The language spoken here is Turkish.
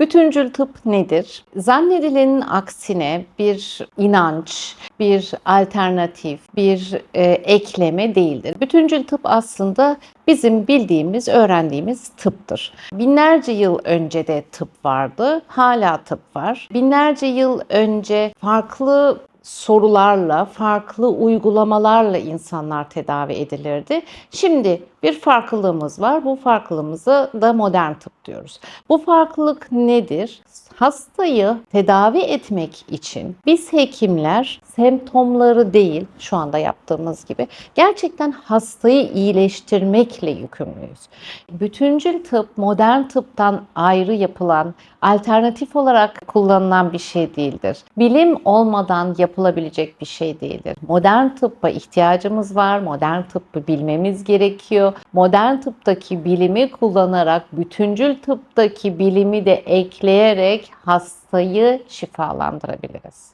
Bütüncül tıp nedir? Zannedilenin aksine bir inanç, bir alternatif, bir e, ekleme değildir. Bütüncül tıp aslında bizim bildiğimiz, öğrendiğimiz tıptır. Binlerce yıl önce de tıp vardı, hala tıp var. Binlerce yıl önce farklı sorularla, farklı uygulamalarla insanlar tedavi edilirdi. Şimdi bir farklılığımız var. Bu farklılığımıza da modern tıp diyoruz. Bu farklılık nedir? Hastayı tedavi etmek için biz hekimler semptomları değil şu anda yaptığımız gibi gerçekten hastayı iyileştirmekle yükümlüyüz. Bütüncül tıp modern tıptan ayrı yapılan, alternatif olarak kullanılan bir şey değildir. Bilim olmadan yapılabilecek bir şey değildir. Modern tıbba ihtiyacımız var. Modern tıbbı bilmemiz gerekiyor. Modern tıptaki bilimi kullanarak bütüncül tıptaki bilimi de ekleyerek hastayı şifalandırabiliriz.